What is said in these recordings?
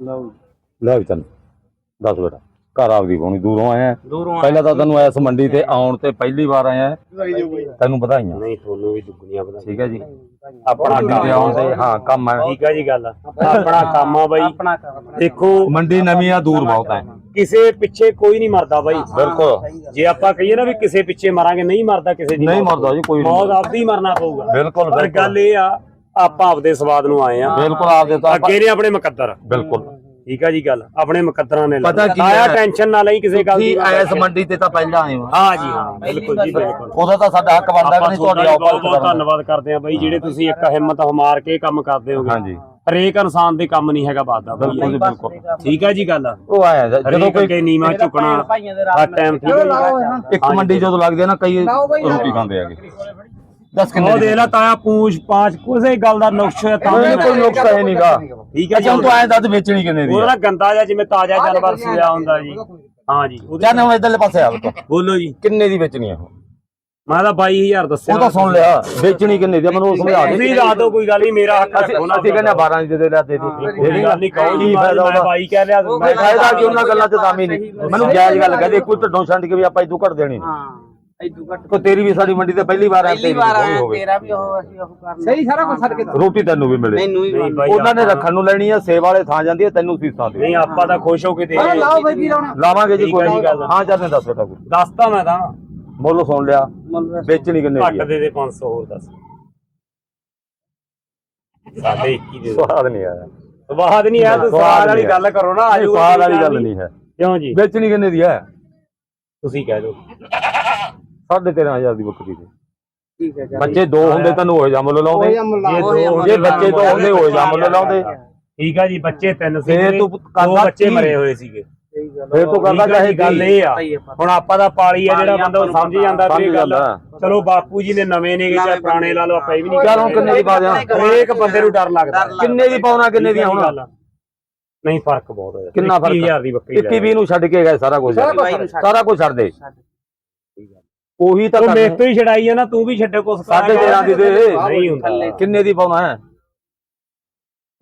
ਲਓ ਲੈ ਵੀ ਤੈਨੂੰ ਦੱਸ ਬੇਟਾ ਘਰ ਆਪਦੀ ਪਾਉਣੀ ਦੂਰੋਂ ਆਇਆ ਹੈ। ਦੂਰੋਂ ਪਹਿਲਾਂ ਤਾਂ ਤੈਨੂੰ ਐਸ ਮੰਡੀ ਤੇ ਆਉਣ ਤੇ ਪਹਿਲੀ ਵਾਰ ਆਇਆ ਹੈ। ਤੈਨੂੰ ਵਧਾਈਆਂ। ਨਹੀਂ ਤੁਹਾਨੂੰ ਵੀ ਦੁੱਗਣੀਆਂ ਪਤਾ ਠੀਕ ਹੈ ਜੀ। ਆਪਣਾ ਮੰਡੀ ਤੇ ਆਉਣ ਤੇ ਹਾਂ ਕੰਮ ਹੈ। ਠੀਕ ਹੈ ਜੀ ਗੱਲ। ਆਪਣਾ ਕੰਮ ਆ ਬਾਈ। ਆਪਣਾ ਕੰਮ ਦੇਖੋ ਮੰਡੀ ਨਵੀਂ ਆ ਦੂਰ ਬਹੁਤ ਹੈ। ਕਿਸੇ ਪਿੱਛੇ ਕੋਈ ਨਹੀਂ ਮਰਦਾ ਬਾਈ। ਬਿਲਕੁਲ। ਜੇ ਆਪਾਂ ਕਹੀਏ ਨਾ ਵੀ ਕਿਸੇ ਪਿੱਛੇ ਮਰਾਂਗੇ ਨਹੀਂ ਮਰਦਾ ਕਿਸੇ ਦੀ ਨਹੀਂ ਮੌਤ। ਮਰਦਾ ਜੀ ਕੋਈ ਮੌਤ ਨਹੀਂ। ਆਪਦੀ ਮਰਨਾ ਪਊਗਾ। ਬਿਲਕੁਲ ਪਰ ਬਿਲਕੁਲ। ਗੱਲ ਇਹ ਆ ਆਪਾਂ ਆਪਦੇ ਸਵਾਦ ਨੂੰ ਆਏ ਆ। ਬਿਲਕੁਲ ਆਪਦੇ ਤਾਂ ਅੱਗੇ ਨੇ ਆਪਣੇ ਮੁਕੱਦਰ। ਬਿਲਕੁਲ। ਠੀਕ ਆ ਜੀ ਗੱਲ ਆਪਣੇ ਮੁਕੱਦਰਾਂ ਨੇ ਪਤਾ ਕੀ ਆਇਆ ਹੈ? ਟੈਨਸ਼ਨ ਨਾ ਲਈ ਕਿਸੇ ਗੱਲ ਦੀ। ਤੁਸੀਂ ਐਸ ਮੰਡੀ ਤੇ ਤਾਂ ਪਹਿਲਾਂ ਆਏ ਹੋ। ਹਾਂ ਜੀ ਹਾਂ ਬਿਲਕੁਲ ਜੀ ਬਿਲਕੁਲ। ਉਹਦਾ ਤਾਂ ਸਾਡਾ ਹੱਕ ਬਣਦਾ ਕਿ ਨਹੀਂ ਤੁਹਾਡਾ ਬਹੁਤ ਬਹੁਤ ਧੰਨਵਾਦ ਕਰਦੇ ਆ ਬਾਈ ਜਿਹੜੇ ਤੁਸੀਂ ਇੱਕ ਹਿੰਮਤ ਹਮਾਰ ਕੇ ਕੰਮ ਕਰਦੇ ਹੋਗੇ। ਹਾਂਜੀ ਹਰੇਕ ਇਨਸਾਨ ਦੇ ਕੰਮ ਨਹੀਂ ਹੈਗਾ ਬਾਦਾ ਬਿਲਕੁਲ ਜੀ ਬਿਲਕੁਲ। ਠੀਕ ਆ ਜੀ ਗੱਲ। ਉਹ ਆਇਆ ਜਦੋਂ ਕੋਈ ਕੋਈ ਨੀਵਾ ਝੁਕਣਾ ਰਾਤ ਟਾਈਮ ਠੀਕ ਹੈ ਇੱਕ ਮੰਡੀ ਜਦੋਂ ਲੱਗਦੀ ਹੈ ਨਾ ਕਈ ਰੋਟੀ ਖਾਂਦੇ ਆਗੇ ਦੱਸ ਕਿੰਨੇ ਉਹ ਦੇ ਲਾ ਤਾਇਆ ਪੂਛ ਪਾਛ ਕਿਸੇ ਗੱਲ ਦਾ ਨੁਕਸ ਹੈ ਤਾਂ ਕੋਈ ਕੋਈ ਨੁਕਸ ਹੈ ਨਹੀਂਗਾ ਠੀਕ ਹੈ ਜੀ ਅੱਛਾ ਹੁਣ ਤੂੰ ਐਂ ਦੱਸ ਵੇਚਣੀ ਕਿੰਨੇ ਦੀ ਉਹਦਾ ਗੰਦਾ ਜਿਹਾ ਜਿਵੇਂ ਤਾਜ਼ਾ ਜਾਨਵਰ ਸੂਇਆ ਹੁੰਦਾ ਜੀ। ਹਾਂ ਜੀ। ਉਹਦੇ- ਚੱਲ ਹੁਣ ਇਧਰਲੇ ਪਾਸੇ ਆ ਬਤਾ ਬੋਲੋ ਜੀ। ਕਿੰਨੇ ਦੀ ਵੇਚਣੀ ਹੈ ਉਹ? ਮੈਂ ਤਾਂ 22000 ਦੱਸਿਆ। ਉਹ ਤਾਂ ਸੁਣ ਲਿਆ ਵੇਚਣੀ ਕਿੰਨੇ ਦੀ ਆ, ਮੈਨੂੰ ਉਹ ਸਮਝਾ ਦੇ। ਤੁਸੀਂ ਦੱਸ ਦਿਓ ਕੋਈ ਗੱਲ ਨਹੀਂ ਮੇਰਾ ਹੱਕ ਨਾ ਅਸੀਂ ਕਹਿੰਦੇ 12 ਦੀ ਦੇ ਦੇ ਦੇ ਦੇ। ਕੋਈ ਗੱਲ ਨਹੀਂ ਕਹੋ ਜੀ ਮੈਂ ਉਹਦਾ? ਬਾਈ ਕਹਿ ਲਿਆ ਮੈਂ ਫਾਇਦਾ ਕਿ ਉਹਨਾਂ ਗੱਲਾਂ 'ਚ ਦਾਮੀ ਨਹੀਂ। ਮੈਨੂੰ ਜਾਇਜ਼ ਗੱਲ ਕਹਦੇ ਕੋਈ ਢੱਡੋਂ ਛੱਡ ਕੇ ਵੀ ਆਪਾਂ ਇਦੋਂ ਘੱਟ ਦੇਣੀ। ਨਹੀਂ ਘੱਟ ਕੋ ਤੇਰੀ ਵੀ ਸਾਡੀ ਮੰਡੀ ਤੇ ਪਹਿਲੀ ਵਾਰ ਆ ਪਹਿਲੀ ਵਾਰ ਆਇਆ ਤੇਰਾ ਵੀ ਉਹ ਅਸੀਂ ਉਹ ਕਰਨਾ ਸਹੀ ਸਾਰਾ ਕੁਝ ਛੱਡ ਕੇ ਰੋਟੀ ਤੈਨੂੰ ਵੀ ਮਿਲੇ। ਮੈਨੂੰ ਵੀ ਨਹੀਂ ਮੰਨ ਬਾਈ ਉਹਨਾਂ ਨੇ ਰੱਖਣ ਨੂੰ ਲੈਣੀ ਆ ਸੇਵਾ ਵਾਲੇ ਥਾਂ ਜਾਂਦੀ ਹੈ ਤੈਨੂੰ ਫੀਸਾਂ ਦੇ। ਨਹੀਂ ਆਪਾਂ ਤਾਂ ਖੁਸ਼ ਹੋ ਕੇ ਦੇ ਲਾਓ ਬਈ ਵੀ ਲਾਉਣਾ? ਲਾਵਾਂਗੇ ਜੀ ਠੀਕ ਕੋਈ ਹੈ ਜੀ ਨਹੀਂ। ਗੱਲ। ਹਾਂ ਚੱਲ ਮੈਂ ਦੱਸ ਬੇਟਾ ਕੋਈ ਦੱਸਤਾ ਮੈਂ ਤਾਂ। ਮੁੱਲ ਸੁਣ ਲਿਆ ਮੁੱਲ ਵੇਚਣੀ ਕਿੰਨੇ ਦੀ ਘੱਟ ਹੈ ਦੇ ਦੇ 500 ਹੋਰ ਦੱਸ। ਸਾਡੇ 21 ਦੇ ਸਵਾਦ ਨਹੀਂ ਆਇਆ। ਸਵਾਦ ਨਹੀਂ ਹੈ ਤੂੰ ਸਵਾਦ ਸਵਾਦ ਵਾਲੀ ਨਹੀਂ ਗੱਲ ਕਰੋ ਨਾ ਆਜੋ ਸਵਾਦ ਵਾਲੀ ਗੱਲ ਨਹੀਂ ਹੈ। ਕਿਉਂ ਜੀ? ਵੇਚਣੀ ਕਿੰਨੇ ਦੀ ਹੈ? ਤੁਸੀਂ ਕਹਿ ਦਿਓ। ਸਾਢੇ 13000 ਦੀ ਬੱਕਰੀ ਦੀ ਠੀਕ ਹੈ ਬੱਚੇ ਦੋ ਹੁੰਦੇ ਤੈਨੂੰ ਉਹ ਜਾ ਮੁੱਲ ਲਾਉਂਦੇ। ਜੇ ਦੋ ਜੇ ਬੱਚੇ ਦੋ ਹੁੰਦੇ ਹੋ ਜਾ ਮੁੱਲ ਲਾਉਂਦੇ। ਠੀਕ ਆ ਜੀ ਬੱਚੇ ਤਿੰਨ ਸੀ ਫੇਰ ਤੂੰ ਦੋ ਕਰਦਾ ਬੱਚੇ? ਮਰੇ ਹੋਏ ਸੀਗੇ। ਫੇਰ ਤੂੰ ਕਰਦਾ ਚਾਹੇ ਗੱਲ ਇਹ ਆ। ਸਹੀ। ਹੁਣ ਆਪਾਂ ਦਾ ਪਾਲੀ ਆ ਜਿਹੜਾ ਬੰਦਾ ਉਹ ਸਮਝ ਜਾਂਦਾ ਵੀ ਇਹ ਗੱਲ। ਚਲੋ ਬਾਪੂ ਜੀ ਨੇ ਨਵੇਂ ਨੇ ਚਾਹੇ ਪੁਰਾਣੇ ਲਾ ਲਓ ਆਪਾਂ ਇਹ ਵੀ ਨਹੀਂ ਚੱਲ ਹੁਣ ਕਿੰਨੇ ਦੀ ਪਾ ਦਿਆਂ? ਹਰੇਕ ਬੰਦੇ ਨੂੰ ਡਰ ਲੱਗਦਾ। ਕਿੰਨੇ ਦੀ ਪਾਉਣਾ ਕਿੰਨੇ ਦੀ ਹੁਣ? ਨਹੀਂ ਫ਼ਰਕ ਬਹੁਤ ਹੋਇਆ। ਕਿੰਨਾ ਫ਼ਰਕ 21000 ਦੀ ਬੱਕਰੀ 21 20 ਨੂੰ ਛੱਡ ਕੇ ਗਏ ਸਾਰਾ ਕੁਝ। ਸਾਰਾ ਕੁਝ ਛੱਡ ਦੇ। ਉਹੀ ਤਾਂ ਤੂੰ ਕਰਨਾ। ਮੇਰੇ ਤੋਂ ਹੀ ਛਡਾਈ ਆ ਨਾ ਤੂੰ ਵੀ ਛੱਡੇ ਕੁਛ ਸਾਢੇ ਤੇਰਾਂ ਦੀ ਦੇ ਨਹੀਂ ਹੁੰਦਾ। ਕਿੰਨੇ ਦੀ ਪਾਉਣਾ ਹੈ?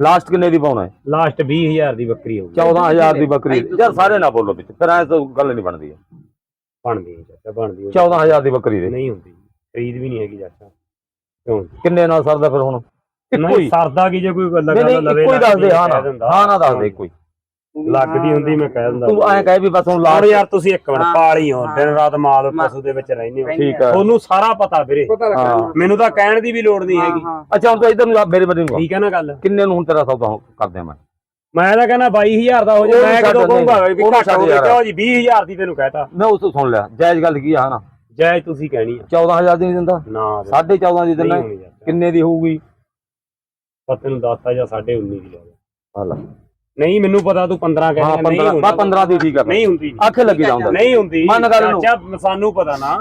ਲਾਸਟ ਕਿੰਨੇ ਦੀ ਪਾਉਣਾ ਹੈ? ਲਾਸਟ 20000 ਦੀ ਬੱਕਰੀ ਹੋਊਗੀ। 14000 ਦੀ ਬੱਕਰੀ। ਯਾਰ ਸਾਰੇ ਨਾ ਬੋਲੋ ਵਿੱਚ ਫਿਰ ਐ ਤਾਂ ਗੱਲ ਨਹੀਂ ਬਣਦੀ ਬਣਦੀ ਹੈ ਚਾਚਾ ਬਣਦੀ ਹੈ। 14000 ਦੀ ਬੱਕਰੀ ਦੇ। ਨਹੀਂ ਹੁੰਦੀ। ਖਰੀਦ ਵੀ ਨਹੀਂ ਹੈਗੀ ਚਾਚਾ। ਕਿਉਂ? ਕਿੰਨੇ ਨਾਲ ਸਰਦਾ ਫਿਰ ਹੁਣ? ਨਹੀਂ ਹੀ। ਸਰਦਾ ਕੀ ਜੇ ਕੋਈ ਲਗਾ ਲਵੇ ਹੀ ਦੱਸ ਦੇ ਹਾਂ ਨਾ। ਹਾਂ ਨਾ ਦੱਸ ਦੇ ਹੀ। ਲੱਗਦੀ ਹੁੰਦੀ ਮੈਂ ਕਹਿ ਦਿੰਦਾ ਤੂੰ ਐਂ ਕਹੇ ਵੀ ਬਸ ਹੁਣ ਹੁਣ ਲਾਸਟ ਯਾਰ ਤੁਸੀਂ ਇੱਕ ਮਿੰਟ ਪਾਲੀ ਹੋ ਦਿਨ ਰਾਤ ਮਾਲ ਪਸ਼ੂ ਦੇ ਵਿੱਚ ਰਹਿੰਦੇ ਹੋ। ਠੀਕ ਹੈ। ਤੁਹਾਨੂੰ ਸਾਰਾ ਪਤਾ ਵੀਰੇ। ਹਾਂ। ਮੈਨੂੰ ਤਾਂ ਕਹਿਣ ਦੀ ਵੀ ਲੋੜ ਨਹੀਂ ਹੈਗੀ। ਅੱਛਾ ਹੁਣ ਤੂੰ ਇਧਰ ਨੂੰ ਆ, ਮੇਰੇ ਬੰਦੇ ਨੂੰ ਆ। ਠੀਕ ਹੈ ਨਾ ਗੱਲ? ਕਿੰਨੇ ਨੂੰ ਹੁਣ ਤੇਰਾ ਸੌਦਾ ਕਰਦੇ ਆ ਮੈਂ? ਮੈਂ ਤਾਂ ਕਹਿੰਦਾ 22000 ਦਾ ਹੋ ਜਾ ਉਹ ਮੈਂ ਛੱਡ ਕਦੋਂ ਕਹੂੰਗਾ ਵੀ ਘੱਟ ਹੋ ਗਿਆ ਯਾਰ। ਕਿਉਂ ਜੀ? 20000 ਦੀ ਤੈਨੂੰ ਕਹਿਤਾ। ਮੈਂ ਉਸ ਤੋਂ ਸੁਣ ਲਿਆ। ਜਾਇਜ਼ ਗੱਲ ਕੀ ਆ ਹਨਾ? ਜਾਇਜ਼ ਤੁਸੀਂ ਕਹਿਣੀ ਆ। 14000 ਦੀ ਨਹੀਂ ਦਿੰਦਾ? ਨਾ 14.5 ਦੀ ਦਿੰਦਾ। ਨਹੀਂ ਹੋਣੀ ਯਾਰ। ਕਿੰਨੇ ਦੀ ਹੋਊਗੀ? ਪਤਾ ਤੈਨੂੰ ਦੱਸਤਾ ਜਾਂ 19.5 ਦੀ ਲੈ ਜਾ ਹਾਲਾ। ਨਹੀਂ ਮੈਨੂੰ ਪਤਾ ਤੂੰ 15 ਹਾਂ ਕਹਿੰਦਾ ਨਹੀਂ 15 ਬਾ 15 ਦੀ ਠੀਕ ਆ ਨਹੀਂ ਹੁੰਦੀ। ਆਖੇ ਲੱਗੀ ਜਾਂਦਾ। ਨਹੀਂ ਹੁੰਦੀ। ਮੰਨ ਗੱਲ ਨੂੰ। ਚਾਚਾ ਸਾਨੂੰ ਪਤਾ ਨਾ।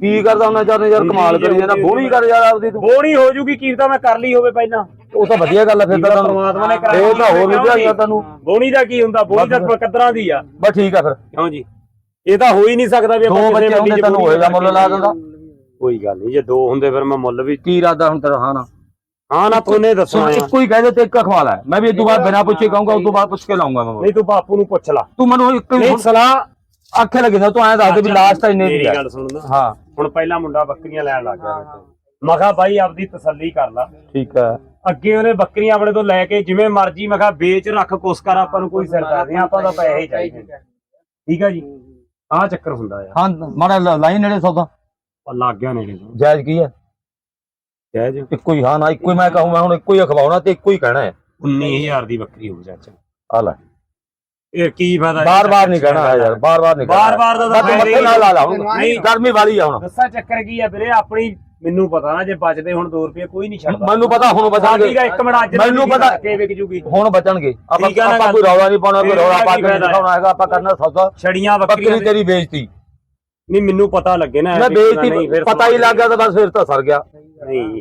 ਕੀ ਕਰਦਾ ਹੁੰਦਾ ਚਾਰ ਯਾਰ ਕਮਾਲ ਕਰੀ ਜਾਂਦਾ। ਬੋਣੀ ਕਰ ਯਾਰ ਆਪਦੀ ਤੂੰ। ਬੋਣੀ ਹੋ ਜੂਗੀ ਕੀ ਤਾਂ ਮੈਂ ਕਰ ਲਈ ਹੋਵੇ ਪਹਿਲਾਂ। ਉਹ ਤਾਂ ਵਧੀਆ ਗੱਲ ਆ ਫਿਰ ਤਾਂ ਤੁਹਾਨੂੰ। ਪਰਮਾਤਮਾ ਨੇ ਕਰਾਇਆ ਇਹ ਤਾਂ ਹੋਰ ਵੀ ਵਧੀਆ ਤੈਨੂੰ ਬੋਣੀ ਦਾ ਕੀ ਹੁੰਦਾ? ਬੋਣੀ ਦਾ ਕਦਰਾਂ ਦੀ ਆ। ਬਸ ਠੀਕ ਆ ਫਿਰ। ਕਿਉਂ ਜੀ? ਇਹ ਤਾਂ ਹੋ ਹੀ ਨਹੀਂ ਸਕਦਾ ਵੀ ਦੋ ਬੱਚੇ ਹੁੰਦੇ ਤੈਨੂੰ ਹੋਏਗਾ ਮੁੱਲ ਲਾ ਦਿੰਦਾ। ਕੋਈ ਗੱਲ ਨਹੀਂ ਜੇ ਦੋ ਹੁੰਦੇ ਫਿਰ ਮੈਂ ਮੁੱਲ ਵੀ ਕੀ ਇਰਾਦਾ ਹੁਣ ਤੇਰਾ ਹਾਂ ਨਾ। ਹਾਂ ਨਾ ਤੂੰ ਨੇ ਦੱਸਣਾ ਆ। ਇੱਕੋ ਹੀ ਕਹਿ ਦੇ ਤੇ ਇੱਕ ਖਵਾ ਲੈ ਮੈਂ ਵੀ ਤੋਂ ਬਾਅਦ ਬਿਨਾਂ ਪੁੱਛੇ ਕਹੂੰਗਾ ਤੋਂ ਬਾਅਦ ਪੁੱਛ ਕੇ ਲਾਉਂਗਾ ਮੈਂ ਨਹੀਂ ਤੂੰ ਬਾਪੂ ਨੂੰ ਪੁੱਛ ਲਾ। ਤੂੰ ਮੈਨੂੰ ਇੱਕ ਨਹੀਂ ਸਲਾਹ ਆਖੇ ਲੱਗੇ ਨਾ ਤੂੰ ਐਂ ਦੱਸ ਦੇ ਵੀ ਲਾਸਟ ਇੰਨੇ ਦੀ ਹੈ। ਗੱਲ ਸੁਣ ਨਾ ਹਾਂ। ਹੁਣ ਪਹਿਲਾ ਮੁੰਡਾ ਬੱਕਰੀਆਂ ਲੈਣ ਲੱਗ ਗਿਆ ਤੋਂ। ਮੈਂ ਕਿਹਾ ਬਾਈ ਆਪਦੀ ਤਸੱਲੀ ਕਰ ਲਾ। ਠੀਕ ਹੈ। ਅੱਗੇ ਉਹਨੇ ਬੱਕਰੀਆਂ ਆਪਣੇ ਤੋਂ ਲੈ ਕੇ ਜਿਵੇਂ ਮਰਜ਼ੀ ਮੈਂ ਕਿਹਾ ਵੇਚ ਰੱਖ ਕੁਛ ਕਰ ਆਪਾਂ ਨੂੰ ਕੋਈ ਸਿਰਦਾਰ ਨਹੀਂ ਆਪਾਂ ਤਾਂ ਪੈਸੇ ਹੀ ਚਾਹੀਦੇ। ਠੀਕ ਆ ਜੀ? ਆਹ ਚੱਕਰ ਹੁੰਦਾ ਆ। ਹਾਂ ਮਾੜਾ ਲਾਈਨ ਨੇੜੇ ਸੌਦਾ। ਲੱਗ ਗਿਆ ਨੇੜੇ ਤੋਂ। ਜਾਇਜ਼ ਕੀ ਹੈ? ਕਹਿ ਜੀ ਇੱਕੋ ਹੀ ਹਾਂ ਨਾ ਇੱਕੋ ਹੀ ਮੈਂ ਕਹੂੰ ਮੈਂ ਹੁਣ ਇੱਕੋ ਹੀ ਖਵਾਉਣਾ ਤੇ ਇੱਕੋ ਹੀ ਕਹਿਣਾ ਹੈ। 19000 ਦੀ ਬੱਕਰੀ ਹੋ ਚਾਚਾ। ਆ ਲੈ। ਇਹ ਕੀ ਫਾਇਦਾ ਬਾਰ ਬਾਰ ਨਹੀਂ ਕਹਿਣਾ ਹੈ ਯਾਰ ਬਾਰ ਬਾਰ ਨਹੀਂ ਕਹਿਣਾ। ਬਾਰ-ਬਾਰ ਦਾ ਤਾਂ ਮੱਥੇ ਨਾਲ ਲਾ ਲਾ ਹੁਣ। ਨਹੀਂ। ਗਰਮੀ ਵਾਲੀ ਆ ਹੁਣ। ਦੱਸਾਂ ਚੱਕਰ ਕੀ ਆ ਵੀਰੇ ਆਪਣੀ ਮੈਨੂੰ ਪਤਾ ਨਾ ਜੇ ਬਚਦੇ ਹੁਣ 2 ਰੁਪਏ ਕੋਈ ਨਹੀਂ ਛੱਡਦਾ। ਮੈਨੂੰ ਪਤਾ ਹੁਣ ਦਾ ਇੱਕ ਮਿੰਟ ਅੱਜ ਮੈਨੂੰ ਪਤਾ- ਕੇ ਵਿਕ ਜੂਗੀ। ਹੁਣ ਬਚਣਗੇ। ਆਪਾਂ ਆਪਾਂ? ਕੋਈ ਰੌਲਾ ਨਹੀਂ ਪਾਉਣਾ ਕੋਈ ਰੌਲਾ ਪਾ ਕੀ? ਦਿਖਾਉਣਾ ਹੈਗਾ ਆਪਾਂ ਕਰਨਾ ਸੌਦਾ। ਛੜੀਆਂ ਬੱਕਰੀ ਤੇਰੀ ਵੇਚਤੀ ਨਹੀਂ ਮੈਨੂੰ ਪਤਾ ਲੱਗੇ ਨਾ ਮੈਂ ਵੇਚਤੀ ਪਤਾ ਹੀ ਲੱਗ ਗਿਆ ਤਾਂ ਬਸ ਫਿਰ ਤਾਂ ਸਰ ਗਿਆ। ਨਹੀਂ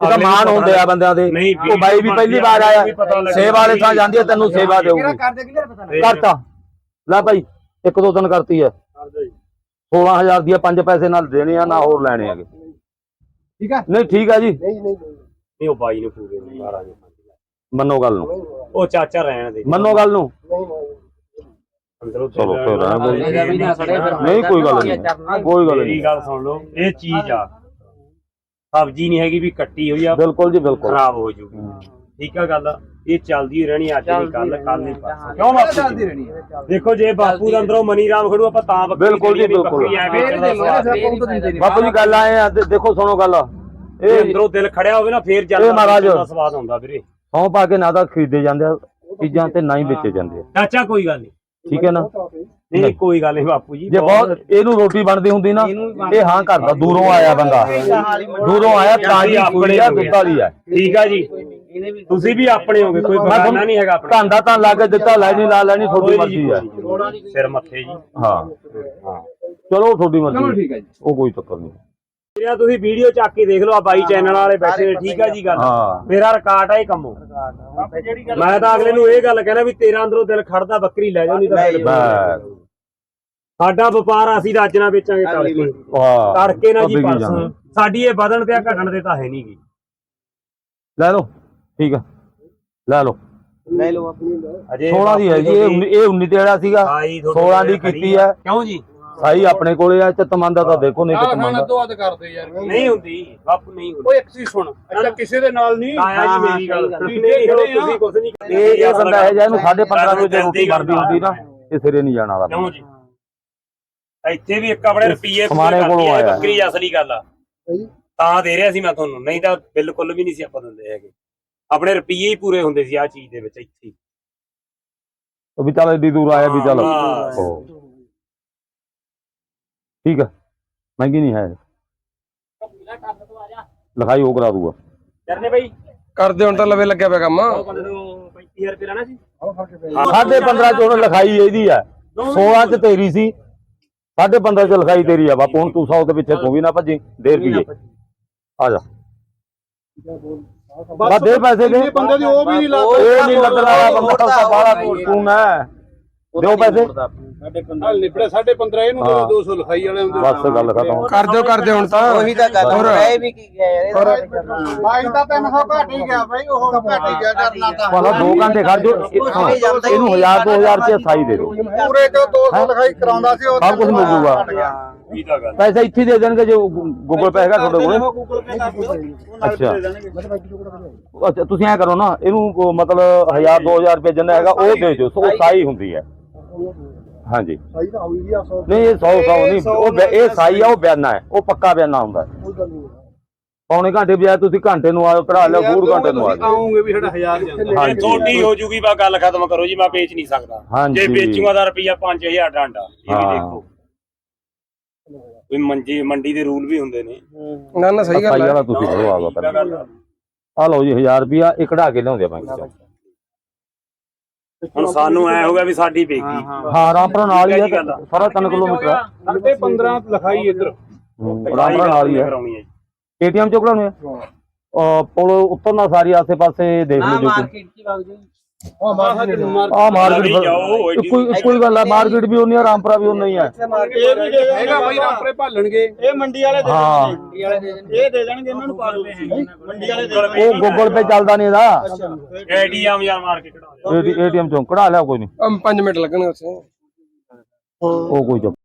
ਇਹ ਤਾਂ ਮਾਣ ਹੁੰਦੇ ਆ ਬੰਦਿਆਂ ਦੇ। ਨਹੀਂ, ਉਹ ਬਾਈ ਵੀ ਪਹਿਲੀ ਵਾਰ ਆਇਆ। ਸੇਵਾ ਵਾਲੇ ਥਾਂ ਜਾਂਦੀ ਹੈ ਤੈਨੂੰ ਸੇਵਾ ਦੇਊਗੀ। ਨਹੀਂ ਕਰਤਾ। ਲੈ ਭਾਈ ਇੱਕ ਦੋ ਦਿਨ ਕਰਤੀ ਹੈ 16000 ਦੀਆਂ ਪੰਜ ਪੈਸੇ ਨਾਲ ਦੇਣੇ ਆ ਨਾ ਹੋਰ ਲੈਣੇ ਹੈਗੇ। ਠੀਕ ਆ? ਨਹੀਂ ਠੀਕ ਆ ਜੀ। ਨਹੀਂ ਉਹ ਬਾਈ ਨੂੰ ਪੂਰੇ ਨਹੀਂ ਮਾਰਾਂਗੇ ਮੰਨੋ ਗੱਲ ਨੂੰ। ਉਹ ਚਾਚਾ ਰਹਿਣ ਦੇ। ਮੰਨੋ ਗੱਲ ਨੂੰ। ਚਲੋ ਫਿਰ ਨਹੀਂ ਕੋਈ ਗੱਲ ਨਹੀਂ ਕੋਈ ਗੱਲ ਨਹੀਂ। ਗੱਲ ਸੁਣ ਲਓ ਇਹ ਚੀਜ਼ ਆ। ਸਬਜ਼ੀ ਨਹੀਂ ਹੈਗੀ ਵੀ ਕੱਟੀ ਹੋਈ ਆ ਬਿਲਕੁਲ ਜੀ ਬਿਲਕੁਲ। ਖਰਾਬ ਹੋ ਜੂਗੀ। ਠੀਕ ਆ ਗੱਲ ਇਹ ਚੱਲਦੀ ਹੀ ਰਹਿਣੀ ਅੱਜ ਨਹੀਂ ਕੱਲ ਕੱਲ ਨਹੀਂ ਪਰਸੋਂ। ਕਿਉਂ ਬਾਪੂ ਚੱਲਦੀ ਜੀ? ਰਹਿਣੀ ਹੈ ਦੇਖੋ ਜੇ ਬਾਪੂ ਦੇ ਅੰਦਰੋਂ ਮਨੀ ਰਾਮ ਖੜੂ ਆਪਾਂ ਤਾਂ ਬੱਕਰੀ ਬਿਲਕੁਲ ਜੀ, ਬਿਲਕੁਲ। ਬੱਕਰੀ ਫੇਰ ਤੋਂ ਦਿੰਦੇ ਬਾਪੂ ਜੀ ਗੱਲ ਆਏ ਆ ਤੇ ਦੇਖੋ ਸੁਣੋ ਗੱਲ। ਇਹ ਇਹ ਅੰਦਰੋਂ ਦਿਲ ਖੜਿਆ ਹੋਵੇ ਨਾ ਫੇਰ ਇਹ ਜਾਂਦਾ ਮਹਾਰਾਜ। ਦਾ ਸਵਾਦ ਹੁੰਦਾ ਵੀਰੇ। ਸੌਂ ਪਾ ਕੇ ਨਾ ਤਾਂ ਖਰੀਦੇ ਜਾਂਦੇ ਆ ਚੀਜ਼ਾਂ ਤੇ ਨਾ ਹੀ ਵੇਚੇ ਜਾਂਦੇ ਆ। ਚਾਚਾ ਕੋਈ ਗੱਲ ਨਹੀਂ। ਠੀਕ ਹੈ ਨਾ? ਨਹੀਂ ਕੋਈ ਗੱਲ ਨਹੀਂ ਬਾਪੂ ਜੀ ਜੇ ਬਹੁਤ ਇਹਨੂੰ ਰੋਟੀ ਬਣਦੀ ਹੁੰਦੀ ਨਾ ਇਹ ਹਾਂ ਕਰਦਾ ਦੂਰੋਂ ਆਇਆ ਬੰਦਾ। ਦੂਰੋਂ ਆਇਆ ਤਾਂ ਜੀ ਕੁੜੀ ਆ ਦੁੱਧ ਵਾਲੀ ਆ। ਠੀਕ ਆ ਜੀ। ਤੁਸੀਂ ਵੀ ਆਪਣੇ ਹੋਗੇ ਕੋਈ ਬਹਾਨਾ ਨਹੀਂ ਹੈਗਾ ਆਪਣਾ। ਧੰਦਾ ਤਾਂ ਲਾ ਕੇ ਦਿੱਤਾ ਲੈ ਨਹੀਂ ਲਾ ਲੈਣੀ ਤੁਹਾਡੀ ਮਰਜ਼ੀ ਆ। ਸਿਰ ਮੱਥੇ ਜੀ। ਹਾਂ। ਚਲੋ ਤੁਹਾਡੀ ਚਲੋ ਮਰਜ਼ੀ ਠੀਕ ਹੈ ਜੀ। ਉਹ ਕੋਈ ਚੱਕਰ ਨਹੀਂ। ਵੀਰਿਆ ਤੁਸੀਂ ਵੀਡੀਓ ਚੱਕ ਕੇ ਦੇਖ ਲਓ ਆ ਬਾਈ ਚੈਨਲ ਵਾਲੇ ਬੈਠੇ ਨੇ ਠੀਕ ਆ ਜੀ ਗੱਲ? ਹਾਂ। ਮੇਰਾ ਰਿਕਾਰਡ ਆ ਇਹ ਕੰਮੋ। ਮੈਂ ਤਾਂ ਅਗਲੇ ਨੂੰ ਇਹ ਗੱਲ ਕਹਿਣਾ ਵੀ ਤੇਰਾ ਅੰਦਰੋਂ ਦਿਲ ਖੜਦਾ ਬੱਕਰੀ ਲੈ ਜਾਓ ਨਹੀਂ ਤਾਂ ਬਸ ਸਾਡਾ ਵਪਾਰ ਅਸੀਂ ਰੱਜ ਨਾਲ ਵੇਚਾਂਗੇ ਤੜਕੇ। ਵਾਹ ਤੜਕੇ ਨਾ ਜੀ ਪਰਸੋਂ। ਜਾਂਦੇ। ਸਾਡੀ ਇਹ ਵਧਣ ਤੇ ਆ ਘਟਣ ਤੇ ਤਾਂ ਹੈ ਨਹੀਂ ਗੀ। ਲੈ ਲਓ ਠੀਕ ਆ। ਲੈ ਲਓ। ਲੈ ਲਓ ਆਪਣੀ। ਅਜੇ 16 ਦੀ ਹੈ ਜੀ ਇਹ 19 ਇਹ 19 ਤੇ ਜਿਹੜਾ ਸੀਗਾ। ਸਾਈ ਤੁਹਾਡੇ 16 ਦੀ ਕੀਤੀ ਹੈ ਕਿਉਂ ਜੀ? ਸਾਈ ਆਪਣੇ ਕੋਲੇ ਆ ਚਤਮੰਦਾ ਤਾਂ ਦੇਖੋ ਨਹੀਂ ਆਹ ਚਤਮੰਦਾ ਦੋ ਹੱਦ ਕਰਦੇ ਯਾਰ। ਨਹੀਂ ਹੁੰਦੀ ਬਾਪੂ ਨਹੀਂ ਹੁੰਦੀ। ਉਹ ਇੱਕ ਚੀਜ਼ ਸੁਣ ਅੱਛਾ ਕਿਸੇ ਦੇ ਨਾਲ ਨਹੀਂ। ਆਇਆ ਜੀ ਮੇਰੀ ਗੱਲ ਤੁਸੀਂ ਨਹੀਂ ਖੜੇ ਆ। ਤੁਸੀਂ ਕੁਝ ਨਹੀਂ ਇਹ ਇਹ ਬੰਦਾ ਹੈ ਜਿਹਨੂੰ 15.5 ਵਜੇ ਰੋਟੀ ਬਣਦੀ ਹੁੰਦੀ ਨਾ ਇਹ ਸਿਰੇ ਨਹੀਂ ਜਾਣਾ ਦਾ ਕਿਉਂ ਜੀ? ਇੱਥੇ ਵੀ ਇੱਕ ਆਪਣੇ ਕਰਦੀ ਆਇਆ। ਬੱਕਰੀ ਅਸਲੀ ਗੱਲ ਆ। ਤਾਂ ਦੇ ਰਿਹਾ ਸੀ ਮੈਂ ਤੁਹਾਨੂੰ। ਨਹੀਂ ਤਾਂ ਬਿਲਕੁਲ ਵੀ ਨਹੀਂ ਸੀ ਆਪਾਂ ਦਿੰਦੇ ਹੈਗੇ। ਆਪਣੇ ਰੁਪਈਏ ਹੀ ਪੂਰੇ ਹੁੰਦੇ ਸੀ ਆ ਚੀਜ਼ ਦੇ ਵਿੱਚ ਇੱਥੇ। ਉਹ ਵੀ ਚੱਲ ਏਡੀ ਦੂਰ ਆਇਆ ਵੀ ਚੱਲ। ਹਾਂ। ਉਹ। ਠੀਕ ਆ? ਮਹਿੰਗੀ ਨਹੀਂ ਹੈ ਲਿਖਾਈ ਉਹ ਕਰਾ ਦੂਗਾ। ਕਰਨੇ ਬਈ? ਕਰਦੇ ਹੁਣ ਤਾਂ ਲਵੇ ਲੱਗਿਆ ਪਿਆ ਕੰਮ। ਉਹ ਬੰਦੇ ਨੂੰ 35000 ਰੁਪਏ ਲੈਣਾ ਸੀ। ਸਾਢੇ 15 ਚ ਉਹਨੇ ਲਿਖਾਈ ਇਹਦੀ ਆ। 16 ਚ ਤੇਰੀ ਸੀ। ਸਾਢੇ 15 ਚ ਲਿਖਾਈ ਤੇਰੀ ਆ। ਬਾਪੂ ਹੁਣ ਤੂੰ 100 ਦੇ ਪਿੱਛੇ ਤੂੰ ਵੀ ਨਾ ਭੱਜੀ ਦੇ ਰੁਪਈਏ। ਆ ਜਾ। ਬਸ ਦੇ ਪੈਸੇ ਦੇ। ਬੰਦੇ ਦੀ ਉਹ ਵੀ ਨਹੀਂ ਲਾ ਇਹ ਨਹੀਂ ਵਾਲਾ ਬੰਦਾ ਤਾਂ ਤੂੰ ਨਾ ਦਿਓ ਪੈਸੇ। ਹਲ ਨਿਬੜੇ 15.5 ਇਹਨੂੰ ਹਾਂ। 200 ਲਿਖਾਈ ਵਾਲੇ ਨੂੰ ਬਸ ਗੱਲ ਖਤਮ। ਕਰ ਦਿਓ ਕਰ ਦਿਓ ਹੁਣ ਤਾਂ। ਉਹੀ ਤਾਂ ਗੱਲ ਹੋਰ। ਹੈ ਵੀ ਕੀ ਗਿਆ ਯਾਰ ਇਹਦਾ ਬਾਈ ਤਾਂ 300 ਘੱਟ ਹੀ ਗਿਆ ਬਾਈ ਉਹ ਘੱਟ ਹੀ ਗਿਆ ਕਰਨਾ ਤਾਂ। ਭਲਾ 2 ਘੰਟੇ ਖੜ ਜੋ ਇਹਨੂੰ 1000 2000 ਰੁਪਏ ਸਾਈ ਦੇ ਦਿਓ। ਪੂਰੇ ਕਿਉਂ 200 ਲਿਖਾਈ ਕਰਾਉਂਦਾ ਸੀ ਉਹ ਸਭ ਕੁਝ ਮਿਲ ਜੂਗਾ ਵੀ ਤਾਂ ਗੱਲ ਪੈਸਾ ਇੱਥੇ ਹੀ ਦੇ ਦੇਣਗੇ ਜੇ ਗੂਗਲ ਪੇ ਹੈਗਾ ਤੁਹਾਡੇ ਕੋਲ। ਅੱਛਾ। ਅੱਛਾ ਤੁਸੀਂ ਐ ਕਰੋ ਨਾ ਇਹਨੂੰ ਮਤਲਬ 1000 2000 ਰੁਪਏ ਜਿੰਨਾ ਹੈਗਾ ਉਹ ਦੇ ਦਿਓ। ਸਾਈ ਹੁੰਦੀ ਹੈ। ਹਾਂਜੀ। ਸਹੀ ਤਾਂ ਹੋਈ ਗਿਆ 100 ਨਹੀਂ ਇਹ 100 100 ਨਹੀਂ ਉਹ ਇਹ ਸਾਈ ਆ ਉਹ ਬਿਆਨਾ ਹੈ ਉਹ ਪੱਕਾ ਬਿਆਨਾ ਹੁੰਦਾ ਹੈ। ਪੌਣੇ ਘੰਟੇ ਬਜਾਏ ਤੁਸੀਂ ਘੰਟੇ ਨੂੰ ਆਓ ਕਢਾ ਲਿਓ ਦੂਰ ਘੰਟੇ ਨੂੰ ਆ ਜਾਓ। ਆਉਂਗੇ ਵੀ ਸਾਡਾ 1000 ਜਾਂਦਾ। ਹਾਂਜੀ। ਹੋ ਜੂਗੀ ਬਾ ਗੱਲ ਖਤਮ ਕਰੋ ਜੀ ਮੈਂ ਵੇਚ ਨਹੀਂ ਸਕਦਾ। ਹਾਂਜੀ। ਜੇ ਵੇਚੂਗਾ ਦਾ ਰੁਪਈਆ 5000 ਡਾਂਡਾ ਇਹ ਵੀ। ਦੇਖੋ। ਵੀ ਮੰਜੀ ਮੰਡੀ ਦੇ ਰੂਲ ਵੀ ਹੁੰਦੇ ਨੇ। ਨਾ ਨਾ ਸਹੀ ਸਾਈ ਗੱਲ ਹੈ। ਵਾਲਾ ਤੁਸੀਂ ਕਰੋ ਆਗਾ ਪਹਿਲਾਂ ਆ ਲਓ ਜੀ 1000 ਰੁਪਿਆ ਇਹ ਕਢਾ ਕੇ ਲਿਆਉਂਦੇ ਆ ਬੈਂਕ ਚੋਂ ਹੁਣ ਸਾਨੂੰ ਐ ਹੋਗਾ ਵੀ ਸਾਡੀ ਵੇਗੀ ਹਾਂ। ਰਾਮਪੁਰਾ ਨਾਲ ਹੀ ਹੈ ਜੀ ਹੈ ਸਾਰਾ 3 ਕਿਲੋਮੀਟਰ ਹੈ ਸਾਡੇ 15 ਲਿਖਾਈ ਇੱਧਰ। ਹੂੰ, ਰਾਮਪੁਰਾ ਨਾਲ ਹੀ ਹੈ ਹੈ ਜੀ। ਏਟੀਐਮ ਚੋਂ ਕਢਾਉਣੇ ਆ? ਪੁਲ ਉਤਰਨਾ ਸਾਰੀ ਆਸੇ ਪਾਸੇ ਦੇਖ ਲਿਓ ਜੋ ਮਾਰਕੀਟ ਕੀ ਵਗ ਜਾਓ। ਮਾਰਕੀਟ ਆ ਮਾਰਕੀਟ ਇੱਕੋ ਹੀ ਗੱਲ ਹੈ ਮਾਰਕੀਟ ਵੀ ਉਨੀ ਆ ਰਾਮਪੁਰਾ ਵੀ ਉਨਾ ਹੀ ਹੈ ਇਹ ਵੀ ਦੇ ਹੈਗਾ ਬਾਈ ਰਾਮਪਰੇ ਭਾਲਣਗੇ। ਇਹ ਮੰਡੀ ਵਾਲੇ ਹਾਂ। ਇਹ ਦੇ ਦੇਣਗੇ ਇਹਨਾਂ ਨੂੰ ਪਾ ਦੋ ਮੰਡੀ ਵਾਲੇ ਦੇ ਉਹ ਗੂਗਲ ਪੇ ਚੱਲਦਾ ਨਹੀਂ ਇਹਦਾ। ਏਟੀਐਮ ਜਾਂ ਮਾਰ ਕੇ ਕਢਾ ਲਿਓ। ਏਟੀਐਮ ਚੋਂ ਕਢਾ ਲਿਆ ਕੋਈ ਨਹੀਂ। 5 ਮਿੰਟ ਲੱਗਣਗੇ ਉੱਥੇ। ਉਹ ਕੋਈ